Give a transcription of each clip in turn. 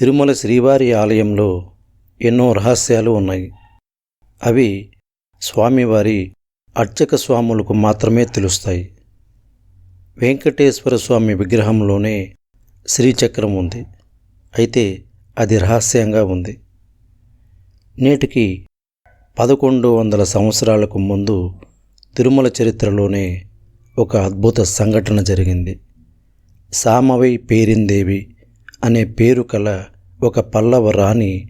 తిరుమల శ్రీవారి ఆలయంలో ఎన్నో రహస్యాలు ఉన్నాయి. అవి స్వామివారి అర్చక స్వాములకు మాత్రమే తెలుస్తాయి. వెంకటేశ్వర స్వామి విగ్రహంలోనే శ్రీచక్రం ఉంది. అయితే అది రహస్యంగా ఉంది. నేటికి పదకొండు వందల సంవత్సరాలకు ముందు తిరుమల చరిత్రలోనే ఒక అద్భుత సంఘటన జరిగింది. సామవై పేరిందేవి అనే పేరు కల ఒక పల్లవ రాణి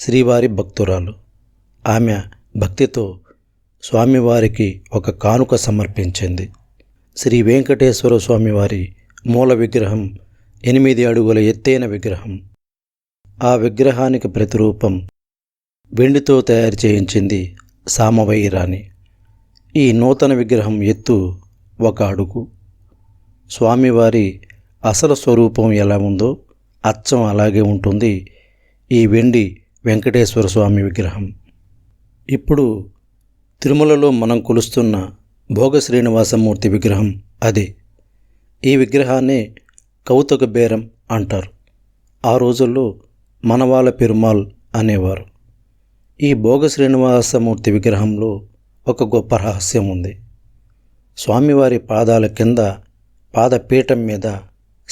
శ్రీవారి భక్తురాలు. ఆమె భక్తితో స్వామివారికి ఒక కానుక సమర్పించింది. శ్రీ వెంకటేశ్వర స్వామివారి మూల విగ్రహం ఎనిమిది అడుగుల ఎత్తైన విగ్రహం. ఆ విగ్రహానికి ప్రతిరూపం వెండితో తయారు చేయించింది సామవయ్య రాణి. ఈ నూతన విగ్రహం ఎత్తు ఒక అడుగు. స్వామివారి అసలు స్వరూపం ఎలా ఉందో అచ్చం అలాగే ఉంటుంది. ఈ వెండి వెంకటేశ్వర స్వామి విగ్రహం. ఇప్పుడు తిరుమలలో మనం కొలుస్తున్న భోగ శ్రీనివాసమూర్తి విగ్రహం అదే. ఈ విగ్రహాన్నే కౌతుక బేరం అంటారు. ఆ రోజుల్లో మనవాళ్ళ పెరుమాల్ అనేవారు. ఈ భోగ శ్రీనివాసమూర్తి విగ్రహంలో ఒక గొప్ప రహస్యం ఉంది. స్వామివారి పాదాల కింద పాదపీఠం మీద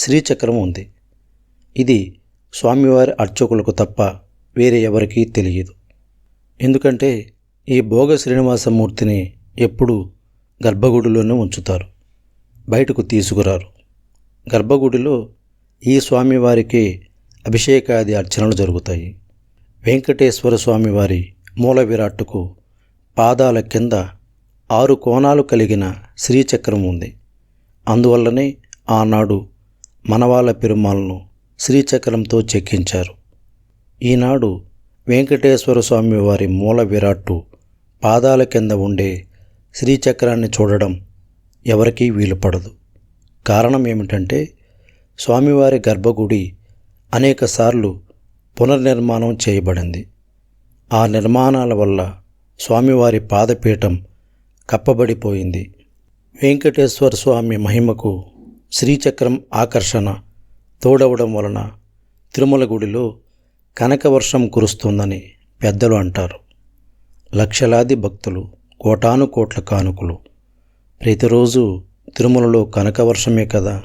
శ్రీచక్రం ఉంది. ఇది స్వామివారి అర్చకులకు తప్ప వేరే ఎవరికీ తెలియదు. ఎందుకంటే ఈ భోగ శ్రీనివాసమూర్తిని ఎప్పుడూ గర్భగుడిలోనే ఉంచుతారు. బయటకు తీసుకురారు. గర్భగుడిలో ఈ స్వామివారికి అభిషేకాది అర్చనలు జరుగుతాయి. వెంకటేశ్వర స్వామివారి మూల విరాట్టుకు పాదాల కింద ఆరు కోణాలు కలిగిన శ్రీచక్రం ఉంది. అందువల్లనే ఆనాడు మనవాళ్ళ పెరుమాలను శ్రీచక్రంతో చెక్కించారు. ఈనాడు వెంకటేశ్వర స్వామి వారి మూల విరాట్టు పాదాల కింద ఉండే శ్రీచక్రాన్ని చూడడం ఎవరికీ వీలు పడదు కారణం ఏమిటంటే స్వామివారి గర్భగుడి అనేకసార్లు పునర్నిర్మాణం చేయబడింది. ఆ నిర్మాణాల వల్ల స్వామివారి పాదపీఠం కప్పబడిపోయింది. వెంకటేశ్వర స్వామి మహిమకు శ్రీచక్రం ఆకర్షణ తోడవడం వలన తిరుమల గుడిలో కనకవర్షం కురుస్తుందని పెద్దలు అంటారు. లక్షలాది భక్తులు కోటాను కోట్ల కానుకలు. ప్రతిరోజు తిరుమలలో కనకవర్షమే కదా?